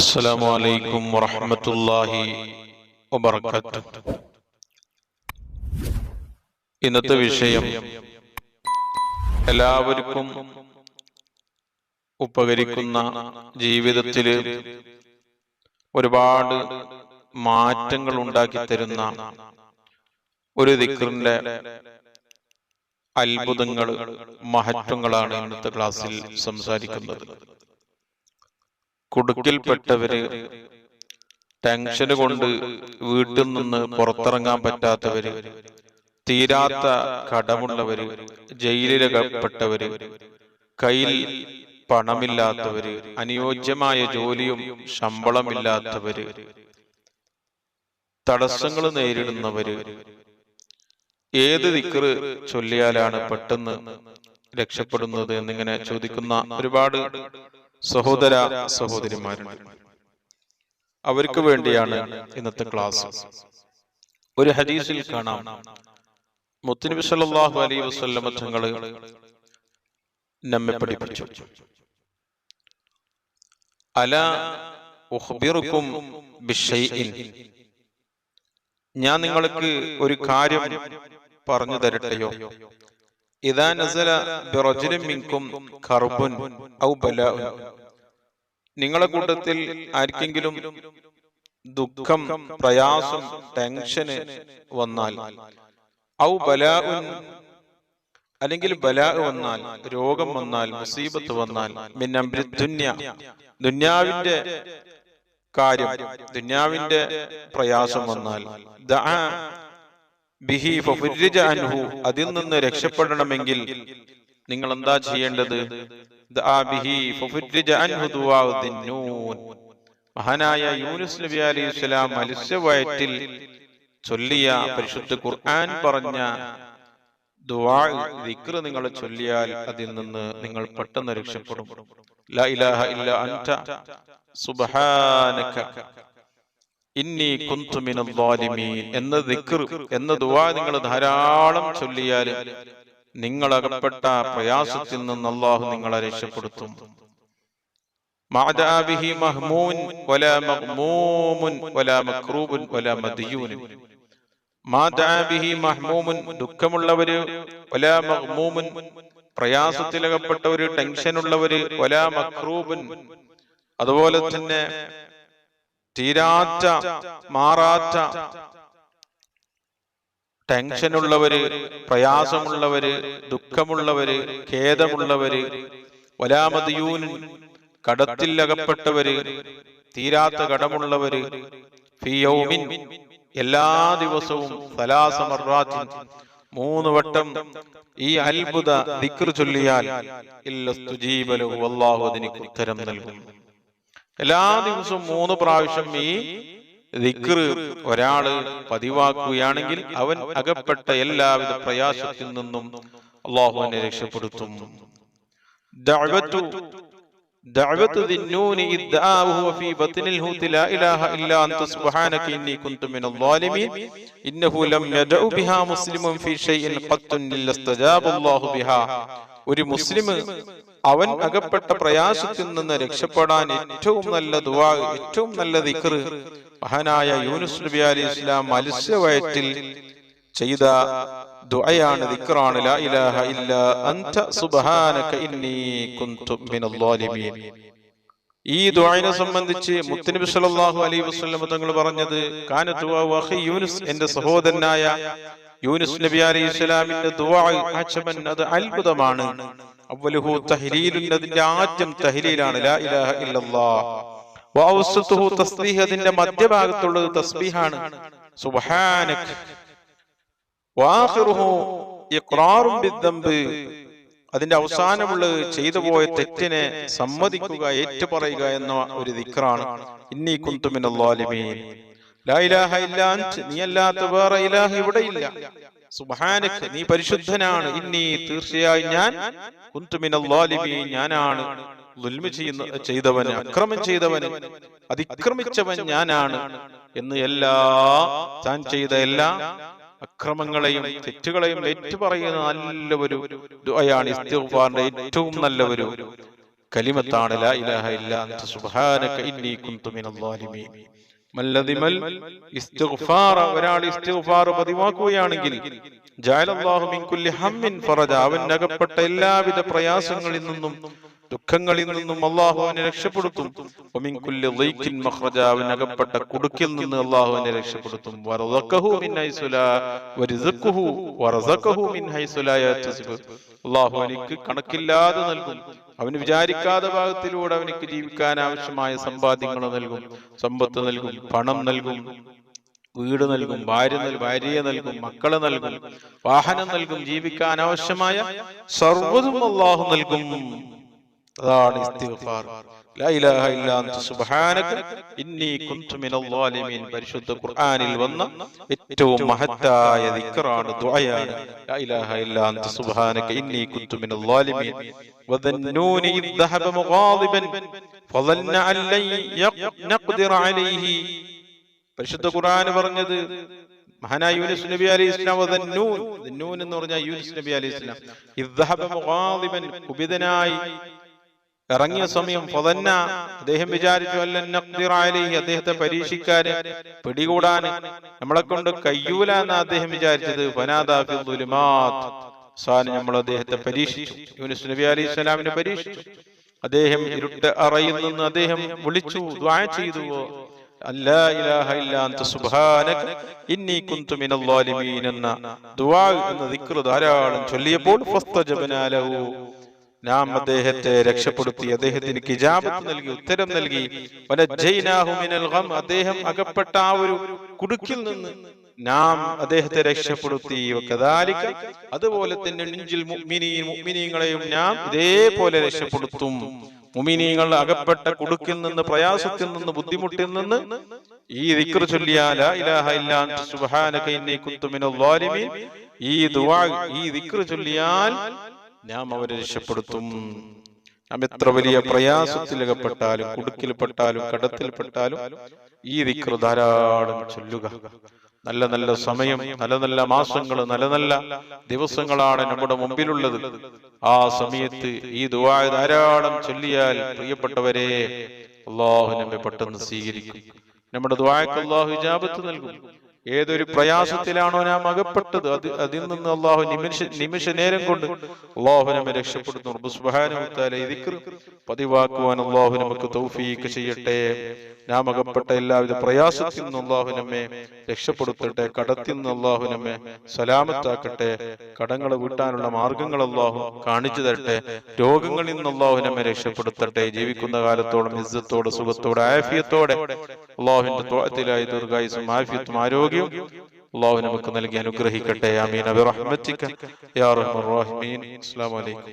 السلام عليكم ورحمة الله وبركاته ഇന്നത്തെ വിഷയം എല്ലാവർക്കും ഉപകരിക്കുന്ന ജീവിതത്തിൽ ഒരുപാട് മാറ്റങ്ങൾ ഉണ്ടാക്കി തരുന്ന ഒരു ദിക്കറിന്റെ അത്ഭുതങ്ങൾ മഹത്വങ്ങളാണ് ഇന്നത്തെ ക്ലാസ്സിൽ സംസാരിക്കുന്നത് കുടുക്കിൽപ്പെട്ടവര് ടെൻഷന് കൊണ്ട് വീട്ടിൽ നിന്ന് പുറത്തിറങ്ങാൻ പറ്റാത്തവര് തീരാത്ത കടമുള്ളവര് ജയിലിലകപ്പെട്ടവര് കയ്യിൽ പണമില്ലാത്തവര് അനുയോജ്യമായ ജോലിയും ശമ്പളമില്ലാത്തവര് തടസ്സങ്ങൾ നേരിടുന്നവര് ഏത് ദിക്കറ് ചൊല്ലിയാലാണ് പെട്ടെന്ന് രക്ഷപ്പെടുന്നത് എന്നിങ്ങനെ ചോദിക്കുന്ന ഒരുപാട് സഹോദര സഹോദരിമാരുണ്ട് അവർക്ക് വേണ്ടിയാണ് ഇന്നത്തെ ക്ലാസ്. ഒരു ഹദീസിൽ കാണാം. മുത്തുനബി സല്ലല്ലാഹു അലൈഹി വസല്ലമ തങ്ങൾ നമ്മെ പഠിപ്പിച്ചു. അല ഉഖ്ബിറുക്കും ഞാൻ നിങ്ങൾക്ക് ഒരു കാര്യം പറഞ്ഞു തരട്ടെയോ? ഇതാ നസല ബിറജുലിൻ മിങ്കും കർബുൻ ഔ ബലാഉൻ. നിങ്ങളെ കൂട്ടത്തിൽ ആർക്കെങ്കിലും ദുഃഖം പ്രയാസം ടെൻഷന് വന്നാൽ ഔ ബലാഉൻ അല്ലെങ്കിൽ ബലാ വന്നാൽ രോഗം വന്നാൽ മുസീബത്ത് വന്നാൽ അംരി ദുന്യ. ദുന്യാവിന്റെ കാര്യം ദുന്യാവിന്റെ പ്രയാസം വന്നാൽ ബിഹി അതിൽ നിന്ന് രക്ഷപ്പെടണമെങ്കിൽ നിങ്ങൾ എന്താ ചെയ്യേണ്ടത്? മഹാനായ യൂനുസ് നബി അലൈഹി സ്വലാം മത്സ്യവയറ്റിൽ ചൊല്ലിയ പരിശുദ്ധ ഖുർആൻ പറഞ്ഞ ദിക്ർ നിങ്ങൾ ചൊല്ലിയാൽ അതിൽ നിന്ന് നിങ്ങൾ പെട്ടെന്ന് രക്ഷപ്പെടും. ലാ ഇലാഹ ഇല്ല അൻത. സുബ്ഹാനക. ഇന്നി കുന്തു മിനൽ എന്ന ദിക്ർ എന്ന ദുആ നിങ്ങൾ ധാരാളം ചൊല്ലിയാൽ നിങ്ങൾ അകപ്പെട്ട പ്രയാസത്തിൽ നിന്ന് അള്ളാഹു നിങ്ങളെ രക്ഷപ്പെടുത്തും. ദുഃഖമുള്ളവര് പ്രയാസത്തിലകപ്പെട്ടവര് ടെൻഷനുള്ളവര് വലാ മക്രൂബുൻ. അതുപോലെ തന്നെ തീരാറ്റ മാറാത്ത ടെൻഷനുള്ളവര് പ്രയാസമുള്ളവര് ദുഃഖമുള്ളവര് ഖേദമുള്ളവര് വലാമതിയൂനിൻ കടത്തിൽ അകപ്പെട്ടവര് തീരാത്ത കടമുള്ളവര് ഫിയൗമിൻ എല്ലാ ദിവസവും സലാസമറാത്തിൻ മൂന്ന് വട്ടം ഈ അത്ഭുത ദിക്ർ ചൊല്ലിയാൽ അള്ളാഹു അതിന് ഉത്തരം നൽകും. എല്ലാ ദിവസവും മൂന്ന് പ്രാവശ്യം ഈ ദിക്റ് ഒരാൾ പതിവാക്കുകയാണെങ്കിൽ അവൻ അകപ്പെട്ട എല്ലാവിധ പ്രയാസത്തിൽ നിന്നും അള്ളാഹു അവനെ രക്ഷപ്പെടുത്തും. ഒരു മുസ്ലിം അവൻ അകപ്പെട്ട പ്രയാസത്തിൽ നിന്ന് രക്ഷപ്പെടാൻ ഏറ്റവും നല്ല ദുവാ ഏറ്റവും നല്ല ദിക്റ് മഹാനായ യൂനുസ് നബി അലി ഇസ്ലാം മത്സ്യവയറ്റിൽ ചെയ്ത ദുആയാണ് ദിക്റാണ് ലാ ഇലാഹ ഇല്ല അൻത സുബ്ഹാനക ഇന്നി കുന്തു മിനൽ ളാലിമീൻ ഈ ദുആനെ സംബന്ധിച്ച് മുത്തനബി സല്ലല്ലാഹു അലൈഹി വസല്ലം തങ്ങൾ പറഞ്ഞത് കാന ദുആ അഖി യൂനുസ് എന്റെ സഹോദരനായ യൂനുസ് നബി അലൈഹി ഇസ്ലാമിന്റെ ദുആ അജബൻ അത് അത്ഭുതമാണ്. അവലുഹു തഹ്ലീലുൻ അതിന്റെ ആദ്യം തഹ്ലീലാണ് ലാ ഇലാഹ ഇല്ലല്ലാഹ് തസ്ബീഹ് അതിന്റെ മധ്യഭാഗത്തുള്ളത് തസ്ബീഹാണ്. സുബ്ഹാനക്. വാഖിറുഹു ഇഖ്റാറും ബിദ്ദംബ്. അതിന്റെ അവസാനമുള്ളത് ചെയ്തു പോയ തെറ്റിനെ സമ്മതിക്കുക ഏറ്റുപറയുക എന്ന ഒരു ദിക്റാണ്. ഇന്നി കുന്തുമിനൽ ളാലിമീൻ ലാ ഇലാഹ ഇല്ല അൻത്. നീ അല്ലാത്ത വേറെ ഇലാഹ ഇവിടെ ഇല്ല സുബ്ഹാനക നീ പരിശുദ്ധനാണ്. ഇന്നി തീർച്ചയായും ഞാൻ കുന്തുമിനൽ ളാലിമീൻ ഞാനാണ്. ദുൽമ ചെയ്യുന്ന ചെയ്തവന് അക്രമം ചെയ്തവന് അതിക്രമിച്ചവൻ ഞാനാണ് എന്ന് എല്ലാ താൻ ചെയ്ത എല്ലാ അക്രമങ്ങളെയും തെറ്റുകളെയും ഏറ്റുപറയുന്ന നല്ല ഒരു ദുആയാണ് ഇസ്തിഗ്ഫാറിന്റെ ഏറ്റവും നല്ല ഒരു കലിമത്താണ് ലാ ഇലാഹ ഇല്ല അൻത സുബ്ഹാനക ഇന്നി കുന്തു മിനൽ ളാലിമീൻ മല്ലദിമൽ ഇസ്തിഗ്ഫാർ ഒരാൾ ഇസ്തിഗ്ഫാർ പതിവാക്കുകയാണെങ്കിൽ ജഅലല്ലാഹു മിൻ കുല്ലി ഹമ്മിൻ ഫറജ. അവൻ അകപ്പെട്ട എല്ലാവിധ പ്രയാസങ്ങളിൽ നിന്നും ദുഃഖങ്ങളിൽ നിന്നും അള്ളാഹുവിനെ രക്ഷപ്പെടുത്തും. അകപ്പെട്ട കുടുക്കിൽ നിന്ന് അള്ളാഹുവിനെ രക്ഷപ്പെടുത്തും. അള്ളാഹു എനിക്ക് കണക്കില്ലാതെ നൽകും. അവന് വിചാരിക്കാത്ത ഭാഗത്തിലൂടെ അവനിക്ക് ജീവിക്കാൻ ആവശ്യമായ സമ്പാദ്യങ്ങൾ നൽകും. സമ്പത്ത് നൽകും. പണം നൽകും. വീട് നൽകും. ഭാര്യ ഭാര്യയെ നൽകും. മക്കളെ നൽകും. വാഹനം നൽകും. ജീവിക്കാൻ ആവശ്യമായ സർവതും അള്ളാഹു നൽകും അതാണ് ഇസ്തിഗ്ഫാർ ലാ ഇലാഹ ഇല്ലാ അൻത സുബ്ഹാനക ഇന്നി കുൻതു മിനൽ ളാലിമീൻ പരിശുദ്ധ ഖുർആനിൽ വന്ന ഏറ്റവും മഹത്തായ ദിക്റാണ് ദുആയാണ് ലാ ഇലാഹ ഇല്ലാ അൻത സുബ്ഹാനക ഇന്നി കുൻതു മിനൽ ളാലിമീൻ وذنون إذ ذهب مغاضبا فظن أن لن يق- نقدر عليه പരിശുദ്ധ ഖുർആൻ പറഞ്ഞത് മഹാനായ യൂനുസ് നബി അലൈഹി ഇസ്ലാം വദന്നൂൻ ദന്നൂൻ എന്ന് പറഞ്ഞാൽ യൂനുസ് നബി അലൈഹി ഇസ്ലാം ഇദ്ദഹബ മുഗാദിബൻ കുപിതനായി ഇറങ്ങിയ സമയം പൊതന്ന അദ്ദേഹം വിചാരിച്ചു അല്ല നഖ്ദിറ അലൈഹി. അദ്ദേഹത്തെ പരീക്ഷിക്കാൻ പിടികൂടാൻ നമ്മളെ കൊണ്ട് കയ്യൂല എന്ന് അദ്ദേഹം വിചാരിച്ചത് ഫനാദാ ഫി ദുലുമാത്ത്. അവസാനം നമ്മൾ അദ്ദേഹത്തെ പരീക്ഷിച്ചു. യൂനുസ് നബി അലി സ്വലാമിനെ പരീക്ഷിച്ചു. അദ്ദേഹം ഇരുട്ട് അറയിൽ നിന്ന് അദ്ദേഹം വിളിച്ചു ദ്വാ ചെയ്തു അല്ലാ ഇലാഹ ഇല്ലാ അൻത സുബ്ഹാനക. ഇന്നി കുന്തു മിനൽ എന്ന ദുആ എന്ന ദിക്ർ ധാരാളം ചൊല്ലിയപ്പോൾ ഫസ്തജബ്നാ ലഹു നാം അദ്ദേഹത്തെ രക്ഷപ്പെടുത്തി അദ്ദേഹത്തിന് കിജാബത്ത് നൽകി ഉത്തരം നൽകി. അദ്ദേഹം അകപ്പെട്ട ആ ഒരു കുടുക്കിൽ നിന്ന് നാം അദ്ദേഹത്തെ രക്ഷപ്പെടുത്തി. അതുപോലെ തന്നെ നെഞ്ചിൽ മുഗ്മിനിയും നാം ഇതേപോലെ രക്ഷപ്പെടുത്തും. മുമിനീങ്ങൾ അകപ്പെട്ട കുടുക്കിൽ നിന്ന് പ്രയാസത്തിൽ നിന്ന് ബുദ്ധിമുട്ടിൽ നിന്ന് ഈ ദിക്ർ ചൊല്ലിയാൽ ഇലാഹ സുബ്ഹാനക ഇന്നി ഈ ദുആ ഈ ദിക്ർ ചൊല്ലിയാൽ നാം അവരെ രക്ഷപ്പെടുത്തും. നാം എത്ര വലിയ പ്രയാസത്തിലകപ്പെട്ടാലും കുടുക്കിൽപ്പെട്ടാലും കടത്തിൽപ്പെട്ടാലും ഈ ദിക്ർ ധാരാളം ചൊല്ലുക. നല്ല നല്ല സമയം നല്ല നല്ല മാസങ്ങൾ നല്ല നല്ല ദിവസങ്ങളാണ് നമ്മുടെ മുമ്പിലുള്ളത്. ആ സമയത്ത് ഈ ദുആ ധാരാളം ചൊല്ലിയാൽ പ്രിയപ്പെട്ടവരെ അള്ളാഹു നമ്മെ പെട്ടെന്ന് സ്വീകരിക്കും. നമ്മുടെ ദുആയ്ക്ക് അള്ളാഹു ഇജാബത്ത് നൽകും. ഏതൊരു പ്രയാസത്തിലാണോ ഞാൻ അകപ്പെട്ടത് അത് അതിൽ നിന്ന് അള്ളാഹു നിമിഷ നിമിഷ നേരം കൊണ്ട് അള്ളാഹു നമ്മെ രക്ഷപ്പെടുത്തുന്നു സുബാനുത്താലെ ദിക്ർ പതിവാക്കുവാൻ അള്ളാഹു നമുക്ക് തൗഫീക്ക് ചെയ്യട്ടെ. നാം അകപ്പെട്ട എല്ലാവിധ പ്രയാസത്തിൽ നിന്ന് അള്ളാഹു നമ്മെ രക്ഷപ്പെടുത്തട്ടെ കടത്തിൽ നിന്ന് അള്ളാഹു നമ്മെ സലാമത്താക്കട്ടെ കടങ്ങൾ വീട്ടാനുള്ള മാർഗങ്ങൾ അള്ളാഹു കാണിച്ചു തരട്ടെ. രോഗങ്ങളിൽ നിന്ന് അള്ളാഹു നമ്മെ രക്ഷപ്പെടുത്തട്ടെ ജീവിക്കുന്ന കാലത്തോളം ഇസ്സത്തോടെ സുഖത്തോടെ ആഫിയത്തോടെ അള്ളാഹുവിന്റെ തോളത്തിലായി ദീർഘായുസും ആഫിയത്തും ആരോഗ്യവും അള്ളാഹു നമുക്ക് നൽകി അനുഗ്രഹിക്കട്ടെ. അമീൻ അബിറഹ്മത്തിക യാ റഹീമീൻ അസ്സലാമു അലൈക്കും.